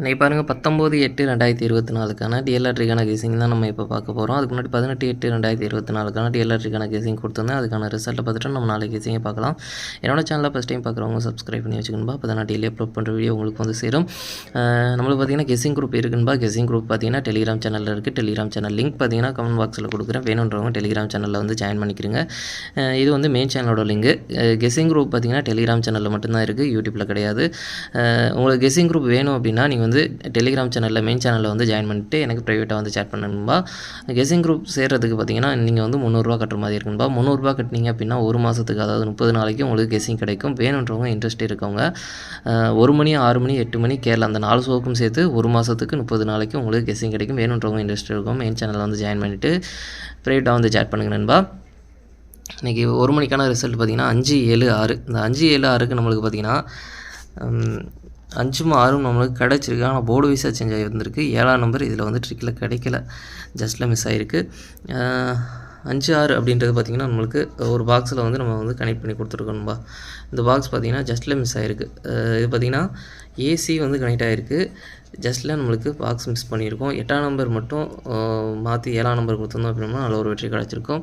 இன்றைக்கி பாருங்கள் பத்தொம்போது எட்டு ரெண்டாயிரத்தி இருபத்தி நாலுக்கான டிஎல்ஆர்டிக்கான கேசிங் தான் நம்ம இப்போ பார்க்க போகிறோம் அதுக்கு முன்னாடி பதினெட்டு எட்டு ரெண்டாயிரத்தி இருபத்தி நாலுக்கான டிஎல்ஆர்டிக்கான கேசிங் கொடுத்துருந்தேன். அதுக்கான ரிசல்ட்டை பார்த்துட்டு நம்ம நாளைக்கு கேசிங்கை பார்க்கலாம். என்னோட சேனலில் ஃபஸ்ட் டைம் பார்க்குறவங்க சப்ஸ்கிரைப் பண்ணி வச்சுக்கணும்பா. அப்போ தான் நான் டெய்லி அப்லோட் பண்ணுற வீடியோ உங்களுக்கு வந்து சேரும். நம்மளுக்கு பார்த்தீங்கன்னா கெஸிங் குரூப் இருக்குன்பா? கெஸிங் குரூப் பார்த்தீங்கன்னா டெலிகிராம் சேனலில் இருக்குது டெலிகிராம் சேனல் லிங்க் பார்த்தீங்கன்னா கமெண்ட் பாக்ஸில் கொடுக்குறேன். வேணுன்றவங்க டெலிகிராம் சேனலில் வந்து ஜாயின் பண்ணிக்கிறங்க. இது வந்து மெயின் சேனலோட லிங்க் கெஸிங் குரூப் பார்த்தீங்கன்னா டெலிகிராம் சேனலில் மட்டும்தான் இருக்குது யூடியூப்பில் கிடையாது. உங்களுக்கு கெஸிங் குரூப் வேணும் அப்படின்னா நீங்கள் வந்து டெலிகிராம் சேனலில் மெயின் சேனலில் வந்து ஜாயின் பண்ணிட்டு எனக்கு ப்ரைவேட்டாக வந்து சேட் பண்ணணும்பா கெஸிங் குரூப் சேர்றதுக்கு பார்த்தீங்கன்னா நீங்கள் வந்து முந்நூறுரூவா கட்டுற மாதிரி இருக்குன்பா முந்நூறுரூவா கட்டினீங்க அப்படின்னா ஒரு மாதத்துக்கு அதாவது முப்பது நாளைக்கு உங்களுக்கு கெஸிங் கிடைக்கும். வேணுன்றவங்க இன்ட்ரெஸ்ட் இருக்கவங்க ஒரு மணி ஆறு மணி எட்டு மணி கேரளா அந்த நாலு ஷோக்கும் சேர்த்து ஒரு மாதத்துக்கு முப்பது நாளைக்கு உங்களுக்கு கெஸிங் கிடைக்கும். வேணுன்றவங்க இன்ட்ரெஸ்ட் இருக்கும் மெயின் சேனலில் வந்து ஜாயின் பண்ணிவிட்டு ப்ரைவேட்டாக வந்து சேட் பண்ணுங்க நண்பா. இன்றைக்கி ஒரு மணிக்கான ரிசல்ட் பார்த்திங்கன்னா அஞ்சு ஏழு ஆறு. இந்த அஞ்சு ஏழு ஆறுக்கு நம்மளுக்கு பார்த்திங்கன்னா அஞ்சும் ஆறும் நம்மளுக்கு கிடச்சிருக்கு. ஆனால் போர்டு வைஸாக சேஞ்ச் ஆகி வந்திருக்கு. ஏழாம் நம்பர் இதில் வந்து ட்ரிக்கில் கிடைக்கல. ஜஸ்ட்டில் மிஸ் ஆகிருக்கு அஞ்சு ஆறு அப்படின்றது பார்த்திங்கன்னா நம்மளுக்கு ஒரு பாக்ஸில் வந்து நம்ம வந்து கனெக்ட் பண்ணி கொடுத்துருக்கணும்பா. இந்த பாக்ஸ் பார்த்திங்கன்னா ஜஸ்ட்டில் மிஸ் ஆகிருக்கு இது பார்த்திங்கன்னா ஏசி வந்து கனெக்ட் ஆகிருக்கு ஜஸ்ட்டில் நம்மளுக்கு பாக்ஸ் மிஸ் பண்ணியிருக்கோம். எட்டாம் நம்பர் மட்டும் மாற்றி ஏழாம் நம்பர் கொடுத்துருந்தோம் அப்படின்னா அதில் ஒரு வெற்றி கிடச்சிருக்கும்.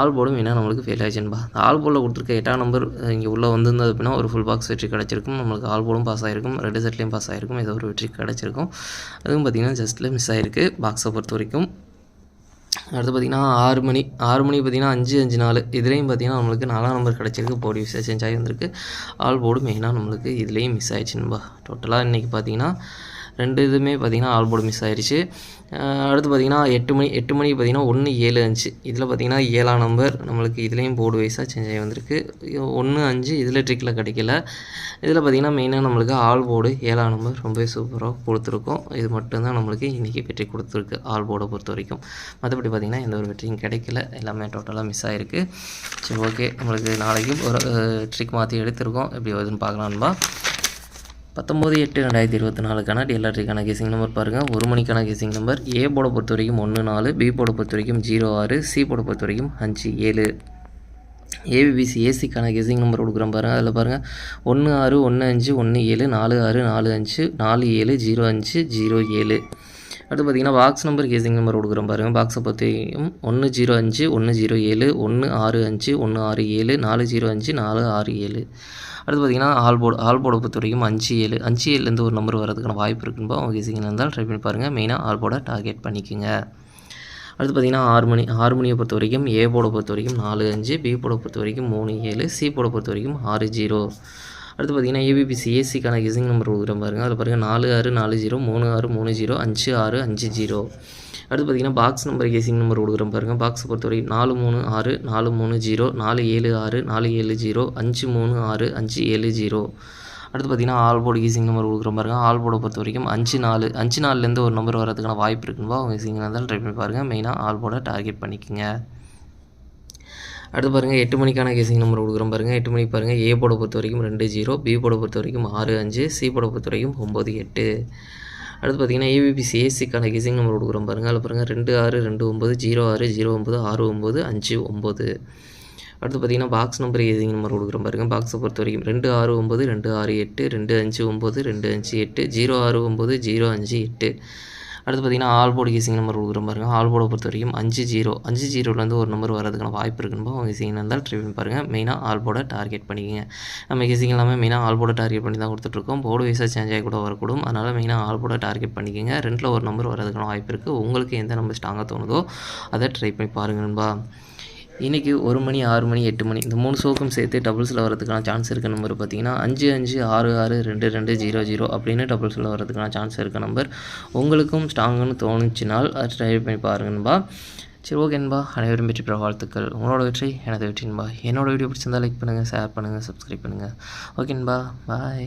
ஆல் போர்டும் வேணால் நம்மளுக்கு ஃபெயில் ஆயிடுச்சுன்பா. ஆல் போர்டில் கொடுத்துருக்க எட்டாம் நம்பர் இங்கே உள்ளே வந்திருந்தது அப்படின்னா ஒரு ஃபுல் பாக்ஸ் வெற்றி கிடச்சிருக்கும். நம்மளுக்கு ஆல் போர்டும் பாஸ் ஆகிருக்கும் ரெண்டு செட்லேயும் பாஸ் ஆகிருக்கும் ஏதோ ஒரு வெற்றி கிடச்சிருக்கும். அதுவும் பார்த்திங்கன்னா ஜஸ்ட்டில் மிஸ் ஆகிருக்கு பாக்ஸை பொறுத்த வரைக்கும். அடுத்து பார்த்திங்கன்னா ஆறு மணி ஆறு மணி பார்த்திங்கன்னா அஞ்சு அஞ்சு நாலு. இதுலேயும் பார்த்திங்கன்னா நம்மளுக்கு நாலாம் நம்பர் கிடச்சிருக்கு. போர்டு விசா சேஞ்ச் ஆகி வந்திருக்கு. ஆல் போர்டு மெயினாக நம்மளுக்கு இதுலேயும் மிஸ் ஆயிடுச்சுன்பா டோட்டலாக இன்றைக்கி பார்த்திங்கன்னா ரெண்டு இதுவுமே பார்த்திங்கன்னா ஆல் போர்டு மிஸ் ஆயிடுச்சு அடுத்து பார்த்திங்கன்னா எட்டு மணி எட்டு மணிக்கு பார்த்திங்கன்னா ஒன்று ஏழு அஞ்சு. இதில் பார்த்திங்கன்னா ஏழாம் நம்பர் நம்மளுக்கு இதுலேயும் போர்டு வைஸாக சேஞ்ச் ஆகி வந்திருக்கு. ஒன்று அஞ்சு இதில் ட்ரிக்கில் கிடைக்கல. இதில் பார்த்திங்கன்னா மெயினாக நம்மளுக்கு ஆல் போர்டு ஏழாம் நம்பர் ரொம்பவே சூப்பராக கொடுத்துருக்கோம். இது மட்டும்தான் நம்மளுக்கு இன்றைக்கி வெற்றி கொடுத்துருக்கு ஆல் போர்டை பொறுத்த வரைக்கும். மற்றபடி பார்த்திங்கன்னா எந்த ஒரு வெற்றியும் கிடைக்கல. எல்லாமே டோட்டலாக மிஸ் ஆகிருக்கு சரி ஓகே நம்மளுக்கு நாளைக்கும் ஒரு ட்ரிக் மாற்றி எடுத்திருக்கோம். எப்படி வருதுன்னு பார்க்கலான்பா பத்தொம்போது எட்டு ரெண்டாயிரத்தி இருபத்தி நாலுக்கான டிஎல்ஆர்டிக்கான கேசிங் நம்பர் பாருங்கள் ஒரு மணிக்கான கேசிங் நம்பர். ஏ போட பொறுத்த வரைக்கும் ஒன்று நாலு பி போட பொறுத்த வரைக்கும் ஜீரோ ஆறு சி போட பொறுத்த வரைக்கும் அஞ்சு ஏழு. ஏபிபிசி ஏசிக்கான கெஸிங் நம்பர் கொடுக்குறோம் பாருங்கள் அதில் பாருங்கள் ஒன்று ஆறு ஒன்று அஞ்சு ஒன்று ஏழு நாலு ஆறு நாலு அஞ்சு நாலு ஏழு ஜீரோ அஞ்சு ஜீரோ ஏழு. அடுத்து பார்த்தீங்கன்னா பாக்ஸ் நம்பர் கேசிங் நம்பர் கொடுக்குறோம் பாருங்கள் பாக்ஸை பற்றியும் ஒன்று ஜீரோ அஞ்சு ஒன்று ஜீரோ ஏழு ஒன்று ஆறு அஞ்சு ஒன்று ஆறு ஏழு நாலு ஜீரோ அஞ்சு நாலு ஆறு ஏழு. அடுத்து பார்த்தீங்கன்னா ஆல் போர்டு ஆல் போர்டை பொறுத்த வரைக்கும் அஞ்சு ஏழு. அஞ்சு ஏழுலேருந்து ஒரு நம்பர் வரதுக்கான வாய்ப்பு இருக்குன்னு அவங்க கேசிங் இருந்தால் ட்ரை பண்ணி பாருங்கள் மெயினாக ஆல் போர்டை டார்கெட் பண்ணிக்கோங்க. அடுத்து பார்த்திங்கன்னா ஆறு மணி ஆறு மணியை பொறுத்த வரைக்கும் ஏ போர்டை பொறுத்த வரைக்கும் நாலு அஞ்சு பி போர்டை பொறுத்த வரைக்கும் மூணு ஏழு சி போர்டை பொறுத்த வரைக்கும் ஆறு ஜீரோ. அடுத்து பார்த்திங்கன்னா ஏபிபிசி ஏசிக்கான கிசிங் நம்பர் கொடுக்குறேன் பாருங்கள் அதில் பாருங்கள் நாலு ஆறு நாலு ஜீரோ மூணு ஆறு மூணு ஜீரோ அஞ்சு ஆறு அஞ்சு ஜீரோ. அடுத்து பார்த்திங்கன்னா பாக்ஸ் நம்பர் கேசிங் நம்பர் கொடுக்குறேன் பாருங்கள் பாக்ஸ் பொறுத்த வரைக்கும் நாலு மூணு ஆறு நாலு மூணு ஜீரோ நாலு ஏழு ஆறு நாலு ஏழு ஜீரோ அஞ்சு மூணு ஆறு அஞ்சு ஏழு ஜீரோ. அடுத்து பார்த்தீங்கன்னா ஆல் போர்டு கீசிங் நம்பர் கொடுக்குற பாருங்க. ஆல் போர்டை பொறுத்த வரைக்கும் அஞ்சு நாலு அஞ்சு நாலுலேருந்து ஒரு நம்பர் வரதுக்கான வாய்ப்பு இருக்குன்பா அவங்க கீசிங் இருந்தாலும் ட்ரை பண்ணி பாருங்கள் மெயினாக ஆல் போர்டை டார்கெட் பண்ணிக்கோங்க. அடுத்து பாருங்கள் எட்டு மணிக்கான கேசிங் நம்பர் கொடுக்குறோம் பாருங்கள் எட்டு மணிக்கு பாருங்கள் ஏ போட பொறுத்த வரைக்கும் ரெண்டு ஜீரோ பி போட பொறுத்த வரைக்கும் ஆறு அஞ்சு சி போட பொறுத்த வரைக்கும் ஒம்பது எட்டு. அடுத்து பார்த்தீங்கன்னா ஏபிபிசி ஏசிக்கான கிசிங் நம்பர் கொடுக்குறோம் பாருங்கள் அதில் பாருங்கள் ரெண்டு ஆறு ரெண்டு ஒம்பது ஜீரோ ஆறு ஜீரோ ஒம்பது ஆறு ஒம்பது அஞ்சு ஒம்பது அடுத்து பார்த்தீங்கன்னா பாக்ஸ் நம்பர் ஏசிங் நம்பர் கொடுக்குறோம் பாருங்கள் பாக்ஸை பொறுத்த வரைக்கும் ரெண்டு ஆறு ஒம்பது ரெண்டு ஆறு எட்டு ரெண்டு அஞ்சு ஒம்பது ரெண்டு அஞ்சு எட்டு ஜீரோ ஆறு ஒம்பது ஜீரோ அஞ்சு எட்டு. அடுத்து பார்த்தீங்கன்னா ஆல் போர்டு கேசிங் நம்பர் கொடுக்குறோம் பாருங்கள் ஆல் போர்டை பொறுத்த வரைக்கும் அஞ்சு ஜீரோ அஞ்சு ஜீரோலேருந்து ஒரு நம்பர் வரதுக்கான வாய்ப்பு இருக்குன்னு அவங்க கேசிங் இருந்தால் ட்ரை பண்ணி பாருங்கள் மெயினாக ஆல் போர்டை டார்கெட் பண்ணிக்கோங்க. நம்ம கேசிங் எல்லாமே மெயினாக ஆல் போர்டை டார்கெட் பண்ணி தான் கொடுத்துட்ருக்கோம். போர்டு வைஸாக சேஞ்ச் ஆகி கூட வரக்கூடும். அதனால் மெயினாக ஆல் போர்டை டார்கெட் பண்ணிக்கோங்க. ரெண்டில் ஒரு நம்பர் வரதுக்கான வாய்ப்பு இருக்குது உங்களுக்கு எந்த நம்பர் ஸ்ட்ராங்காக தோணுதோ அதை ட்ரை பண்ணி பாருங்க நண்பா. இன்றைக்கி ஒரு மணி ஆறு மணி எட்டு மணி இந்த மூணு ஷோக்கும் சேர்த்து டபுள்ஸில் வரதுக்கான சான்ஸ் இருக்க நம்பர் பார்த்தீங்கன்னா அஞ்சு அஞ்சு ஆறு ஆறு ரெண்டு ரெண்டு ஜீரோ ஜீரோ அப்படின்னு டபுள்ஸில் வரதுக்கான சான்ஸ் இருக்க நம்பர் உங்களுக்கும் ஸ்ட்ராங்குன்னு தோணுச்சுனால் அது ட்ரை பண்ணி பாருங்கன்பா சரி ஓகேன்பா அனைவரும் வெற்றி பெற வாழ்த்துக்கள். உங்களோட வெற்றி எனது வெற்றின்பா என்னோட வீடியோ பிடிச்சிருந்தா லைக் பண்ணுங்கள் ஷேர் பண்ணுங்கள் சப்ஸ்கிரைப் பண்ணுங்கள் ஓகேன்பா பாய்